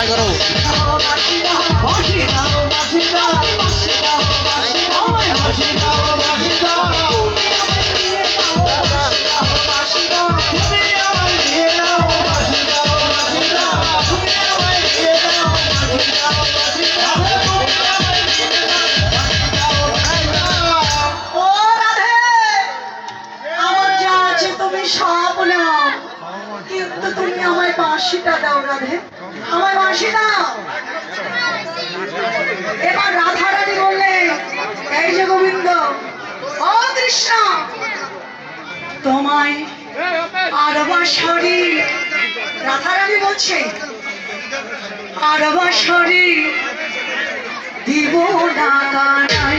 সাফাই করো। কিন্তু তুমি আমায় বাঁশিটা দাও রাধে। আমায় বাঁশি দাও। এবার রাধা রানী বললে এই যে গোবিন্দ কৃষ্ণ তোমায় আরবা শরীর। রাধা রানী বলছে, আরবা শরীর দিব না কানাই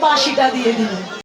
বাঁশিটা দিয়ে দিল।